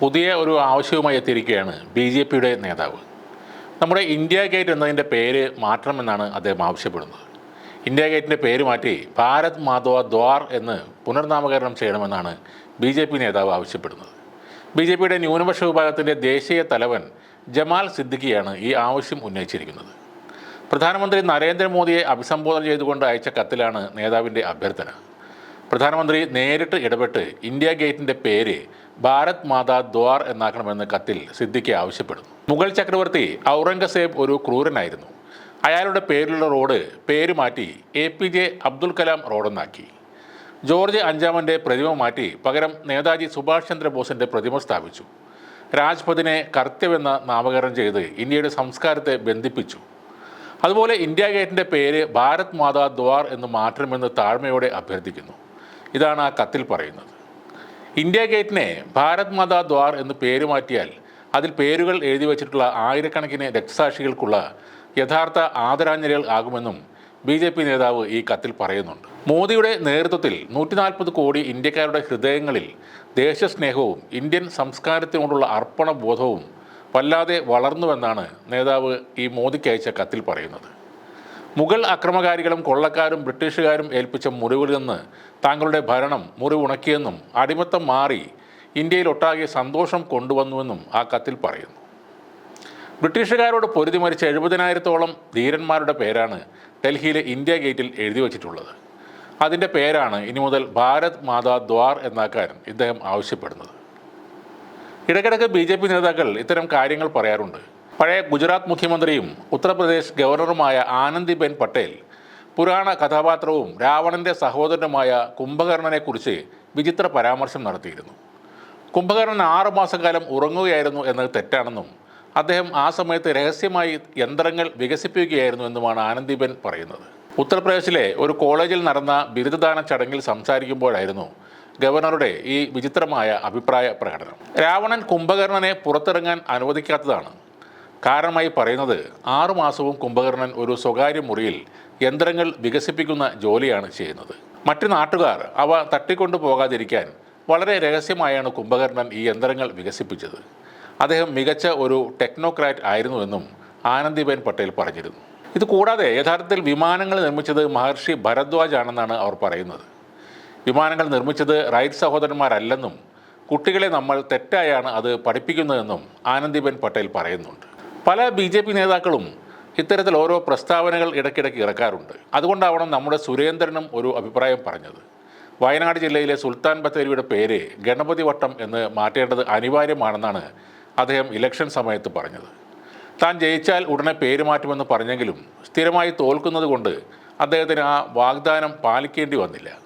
പുതിയ ഒരു ആവശ്യവുമായി എത്തിയിരിക്കുകയാണ് ബി ജെ പിയുടെ നേതാവ്. നമ്മുടെ ഇന്ത്യ ഗേറ്റ് എന്നതിന്റെ പേര് മാറ്റണമെന്നാണ് അദ്ദേഹം ആവശ്യപ്പെടുന്നത്. ഇന്ത്യ ഗേറ്റിന്റെ പേര് മാറ്റി ഭാരത് മാധവ ദ്വാർ എന്ന് പുനർനാമകരണം ചെയ്യണമെന്നാണ് ബി ജെ പി നേതാവ് ആവശ്യപ്പെടുന്നത്. ബി ജെ പിയുടെ ന്യൂനപക്ഷ വിഭാഗത്തിന്റെ ദേശീയ തലവൻ ജമാൽ സിദ്ദിഖിയാണ് ഈ ആവശ്യം ഉന്നയിച്ചിരിക്കുന്നത്. പ്രധാനമന്ത്രി നരേന്ദ്രമോദിയെ അഭിസംബോധന ചെയ്തുകൊണ്ട് അയച്ച കത്തിലാണ് നേതാവിന്റെ അഭ്യർത്ഥന. പ്രധാനമന്ത്രി നേരിട്ട് ഇടപെട്ട് ഇന്ത്യ ഗേറ്റിന്റെ പേര് ഭാരത് മാതാ ദ്വാർ എന്നാക്കണമെന്ന് കത്തിൽ സിദ്ദിഖി ആവശ്യപ്പെടുന്നു. മുഗൾ ചക്രവർത്തി ഔറംഗസേബ് ഒരു ക്രൂരനായിരുന്നു. അയാളുടെ പേരിലുള്ള റോഡ് പേര് മാറ്റി A P J Abdul Kalam റോഡെന്നാക്കി. George അഞ്ചാമന്റെ പ്രതിമ മാറ്റി പകരം നേതാജി സുഭാഷ് ചന്ദ്രബോസിന്റെ പ്രതിമ സ്ഥാപിച്ചു. രാജ്പഥിനെ കർത്തവ്യെന്ന നാമകരണം ചെയ്ത് ഇന്ത്യയുടെ സംസ്കാരത്തെ ബന്ധിപ്പിച്ചു. അതുപോലെ ഇന്ത്യ ഗേറ്റിന്റെ പേര് ഭാരത് മാതാ ദ്വാർ എന്ന് മാറ്റണമെന്ന് താഴ്മയോടെ അഭ്യർത്ഥിക്കുന്നു. ഇതാണ് ആ കത്തിൽ പറയുന്നത്. ഇന്ത്യ ഗേറ്റിനെ ഭാരത് മാതാ ദ്വാർ എന്ന് പേര് മാറ്റിയാൽ അതിൽ പേരുകൾ എഴുതി വച്ചിട്ടുള്ള ആയിരക്കണക്കിന് രക്തസാക്ഷികൾക്കുള്ള യഥാർത്ഥ ആദരാഞ്ജലികൾ ആകുമെന്നും ബി ജെ പി നേതാവ് ഈ കത്തിൽ പറയുന്നുണ്ട്. മോദിയുടെ നേതൃത്വത്തിൽ നൂറ്റി നാൽപ്പത് കോടി ഇന്ത്യക്കാരുടെ ഹൃദയങ്ങളിൽ ദേശസ്നേഹവും ഇന്ത്യൻ സംസ്കാരത്തിനോടുള്ള അർപ്പണ ബോധവും വല്ലാതെ വളർന്നുവെന്നാണ് നേതാവ് ഈ മോദിക്ക് അയച്ച കത്തിൽ പറയുന്നത്. മുഗൾ അക്രമകാരികളും കൊള്ളക്കാരും ബ്രിട്ടീഷുകാരും ഏൽപ്പിച്ച മുറിവിൽ നിന്ന് താങ്കളുടെ ഭരണം മുറിവുണക്കിയെന്നും അടിമത്തം മാറി ഇന്ത്യയിലൊട്ടാകെ സന്തോഷം കൊണ്ടുവന്നുവെന്നും ആ കത്തിൽ പറയുന്നു. ബ്രിട്ടീഷുകാരോട് പൊരുതി മരിച്ച എഴുപതിനായിരത്തോളം ധീരന്മാരുടെ പേരാണ് ഡൽഹിയിലെ ഇന്ത്യ ഗേറ്റിൽ എഴുതി വച്ചിട്ടുള്ളത്. അതിന്റെ പേരാണ് ഇനി മുതൽ ഭാരത് മാതാ ദ്വാർ എന്നാക്കാൻ ഇദ്ദേഹം ആവശ്യപ്പെടുന്നത്. ഇടയ്ക്കിടയ്ക്ക് ബി നേതാക്കൾ ഇത്തരം കാര്യങ്ങൾ പറയാറുണ്ട്. പഴയ ഗുജറാത്ത് മുഖ്യമന്ത്രിയും ഉത്തർപ്രദേശ് ഗവർണറുമായ ആനന്ദിബെൻ പട്ടേൽ പുരാണ കഥാപാത്രവും രാവണന്റെ സഹോദരനുമായ കുംഭകർണനെക്കുറിച്ച് വിചിത്ര പരാമർശം നടത്തിയിരുന്നു. കുംഭകർണൻ ആറ് മാസക്കാലം ഉറങ്ങുകയായിരുന്നു എന്നത് തെറ്റാണെന്നും അദ്ദേഹം ആ സമയത്ത് രഹസ്യമായി യന്ത്രങ്ങൾ വികസിപ്പിക്കുകയായിരുന്നു എന്നുമാണ് ആനന്ദിബെൻ പറയുന്നത്. ഉത്തർപ്രദേശിലെ ഒരു കോളേജിൽ നടന്ന ബിരുദദാന ചടങ്ങിൽ സംസാരിക്കുമ്പോഴായിരുന്നു ഗവർണറുടെ ഈ വിചിത്രമായ അഭിപ്രായ പ്രകടനം. രാവണൻ കുംഭകർണനെ പുറത്തിറങ്ങാൻ അനുവദിക്കാത്തതാണ് കാരണമായി പറയുന്നത് ആറുമാസവും കുംഭകർണൻ ഒരു സ്വകാര്യ മുറിയിൽ യന്ത്രങ്ങൾ വികസിപ്പിക്കുന്ന ജോലിയാണ് ചെയ്യുന്നത്. മറ്റു നാട്ടുകാർ അവ തട്ടിക്കൊണ്ടു പോകാതിരിക്കാൻ വളരെ രഹസ്യമായാണ് കുംഭകർണൻ ഈ യന്ത്രങ്ങൾ വികസിപ്പിച്ചത്. അദ്ദേഹം മികച്ച ഒരു ടെക്നോക്രാറ്റ് ആയിരുന്നുവെന്നും ആനന്ദിബെൻ പട്ടേൽ പറഞ്ഞിരുന്നു. ഇത് കൂടാതെ യഥാർത്ഥത്തിൽ വിമാനങ്ങൾ നിർമ്മിച്ചത് മഹർഷി ഭരദ്വാജ് ആണെന്നാണ് അവർ പറയുന്നത്. വിമാനങ്ങൾ നിർമ്മിച്ചത് റൈറ്റ് സഹോദരന്മാരല്ലെന്നും കുട്ടികളെ നമ്മൾ തെറ്റായാണ് അത് പഠിപ്പിക്കുന്നതെന്നും ആനന്ദിബെൻ പട്ടേൽ പറയുന്നുണ്ട്. പല ബി ജെ പി നേതാക്കളും ഇത്തരത്തിൽ ഓരോ പ്രസ്താവനകൾ ഇടയ്ക്കിടയ്ക്ക് ഇറക്കാറുണ്ട്. അതുകൊണ്ടാവണം നമ്മുടെ സുരേന്ദ്രനും ഒരു അഭിപ്രായം പറഞ്ഞത്. വയനാട് ജില്ലയിലെ സുൽത്താൻ ബത്തേരിയുടെ പേര് ഗണപതി വട്ടം എന്ന് മാറ്റേണ്ടത് അനിവാര്യമാണെന്നാണ് അദ്ദേഹം ഇലക്ഷൻ സമയത്ത് പറഞ്ഞത്. താൻ ജയിച്ചാൽ ഉടനെ പേര് മാറ്റുമെന്ന് പറഞ്ഞെങ്കിലും സ്ഥിരമായി തോൽക്കുന്നത് കൊണ്ട് അദ്ദേഹത്തിന് ആ വാഗ്ദാനം പാലിക്കേണ്ടി വന്നില്ല.